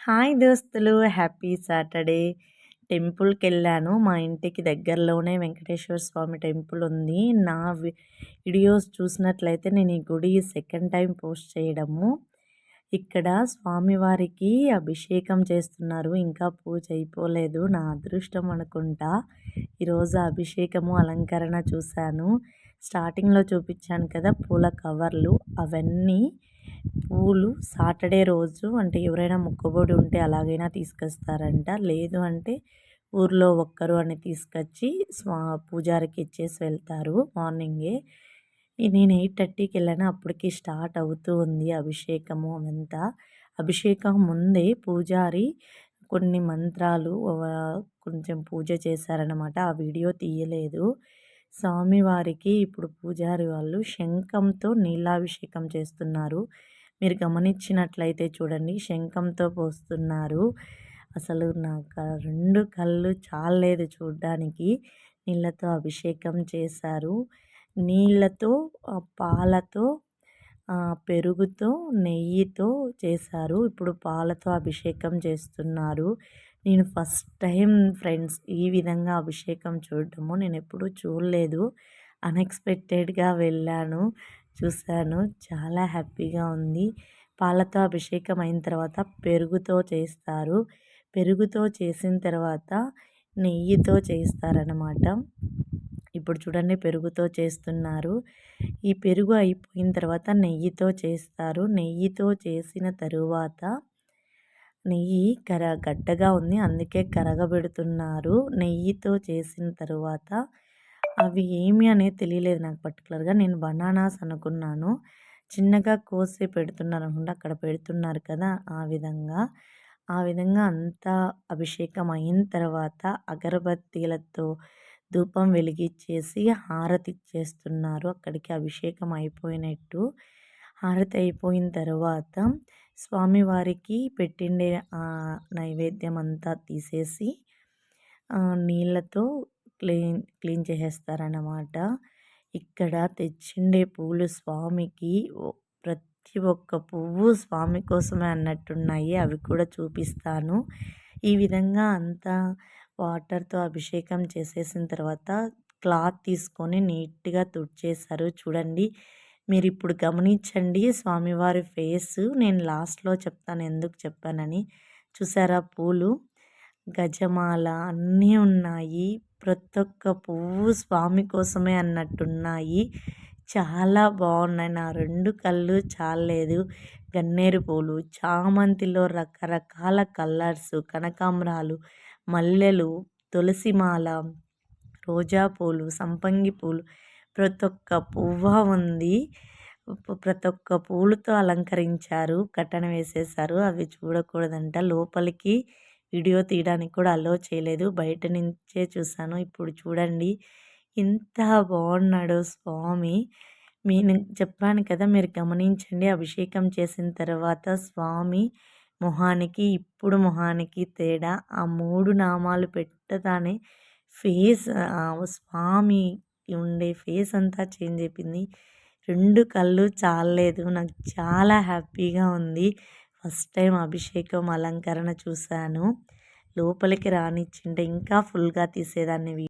Hi దోస్తులు. Happy Saturday. టెంపుల్కి వెళ్ళాను మా ఇంటికి దగ్గరలోనే వెంకటేశ్వర స్వామి టెంపుల్ ఉంది. నా వీడియోస్ చూసినట్లయితే నేను ఈ గుడి సెకండ్ టైం పోస్ట్ చేయడము. ఇక్కడ స్వామివారికి అభిషేకం చేస్తున్నారు. ఇంకా పూజ అయిపోలేదు. నా అదృష్టం అనుకుంటా ఈరోజు అభిషేకము అలంకరణ చూశాను. స్టార్టింగ్లో చూపించాను కదా పూల కవర్లు. అవన్నీ పూలు సాటర్డే రోజు అంటే ఎవరైనా మొక్కుబడి ఉంటే అలాగైనా తీసుకొస్తారంట. లేదు అంటే ఊర్లో ఒక్కరు అని తీసుకొచ్చి స్వా పూజారికి ఇచ్చేసి వెళ్తారు మార్నింగే. నేను ఎయిట్ థర్టీకి వెళ్ళాను అప్పటికి స్టార్ట్ అవుతూ ఉంది అభిషేకము అవంతా. అభిషేకం ముందే పూజారి కొన్ని మంత్రాలు కొంచెం పూజ చేశారనమాట ఆ వీడియో తీయలేదు. స్వామివారికి ఇప్పుడు పూజారి వాళ్ళు శంఖంతో నీలాభిషేకం చేస్తున్నారు. మీరు గమనించినట్లయితే చూడండి శంఖంతో పోస్తున్నారు. అసలు నాకు రెండు కళ్ళు చాలలేదు చూడ్డానికి. నీళ్ళతో అభిషేకం చేశారు. నీళ్ళతో పాలతో పెరుగుతో నెయ్యితో చేశారు. ఇప్పుడు పాలతో అభిషేకం చేస్తున్నారు. నేను ఫస్ట్ టైం ఫ్రెండ్స్ ఈ విధంగా అభిషేకం చూడటము నేను ఎప్పుడూ చూడలేదు. అన్ఎక్స్పెక్టెడ్గా వెళ్ళాను చూశాను. చాలా హ్యాపీగా ఉంది. పాలతో అభిషేకం అయిన తర్వాత పెరుగుతో చేస్తారు. పెరుగుతో చేసిన తర్వాత నెయ్యితో చేస్తారనమాట ఇప్పుడు చూడండి పెరుగుతో చేస్తున్నారు. ఈ పెరుగు అయిపోయిన తర్వాత నెయ్యితో చేస్తారు. నెయ్యితో చేసిన తరువాత నెయ్యి కర గడ్డగా ఉంది. అందుకే కరగబెడుతున్నారు. నెయ్యితో చేసిన తరువాత అవి ఏమి అనేది తెలియలేదు నాకు పర్టికులర్గా నేను బనానాస్ అనుకున్నాను. చిన్నగా కోసి పెడుతున్నారు అనుకుంటే అక్కడ పెడుతున్నారు కదా ఆ విధంగా. ఆ విధంగా అంతా అభిషేకం అయిన తర్వాత అగరబత్తీలతో ధూపం వెలిగించేసి హారతి ఇచ్చేస్తున్నారు. అక్కడికి అభిషేకం అయిపోయినట్టు. హారతి అయిపోయిన తర్వాత స్వామివారికి పెట్టిండే నైవేద్యం అంతా తీసేసి నీళ్ళతో క్లీన్ క్లీన్ చేసేస్తారన్నమాట. ఇక్కడ తెచ్చిండే పూలు స్వామికి ప్రతి ఒక్క పువ్వు స్వామి కోసమే అన్నట్టున్నాయి. అవి కూడా చూపిస్తాను. ఈ విధంగా అంతా వాటర్తో అభిషేకం చేసేసిన తర్వాత క్లాత్ తీసుకొని నీట్గా తుడిచేశారు. చూడండి మీరు ఇప్పుడు గమనించండి స్వామివారి ఫేస్. నేను లాస్ట్లో చెప్తాను ఎందుకు చెప్పానని. చూసారా పూలు? గజమాల అన్నీ ఉన్నాయి. ప్రతి ఒక్క పువ్వు స్వామి కోసమే అన్నట్టున్నాయి. చాలా బాగున్నాయి. నా రెండు కళ్ళు చాలలేదు. గన్నేరు పూలు చామంతిలో రకరకాల కలర్స్ కనకాంబరాలు మల్లెలు తులసిమాల రోజా పూలు సంపంగి పూలు ప్రతి ఒక్క పువ్వ ఉంది. ప్రతి ఒక్క పూలతో అలంకరించారు కట్టన వేసేసారు. అవి చూడకూడదంట. లోపలికి వీడియో తీయడానికి కూడా అలో చేయలేదు. బయట నుంచే చూశాను. ఇప్పుడు చూడండి. ఇంత బాగున్నాడో స్వామి. నేను చెప్పాను కదా మీరు గమనించండి. అభిషేకం చేసిన తర్వాత స్వామి మొహానికి ఇప్పుడు మొహానికి తేడా. ఆ మూడు నామాలు పెట్టగానే ఫేస్ స్వామి ఉండే ఫేస్ అంతా చేంజ్ అయిపోయింది. రెండు కళ్ళు చాలలేదు. నాకు చాలా హ్యాపీగా ఉంది. ఫస్ట్ టైం అభిషేకం అలంకరణ చూశాను. లోపలికి రానిచ్చింటే ఇంకా ఫుల్గా తీసేదాన్ని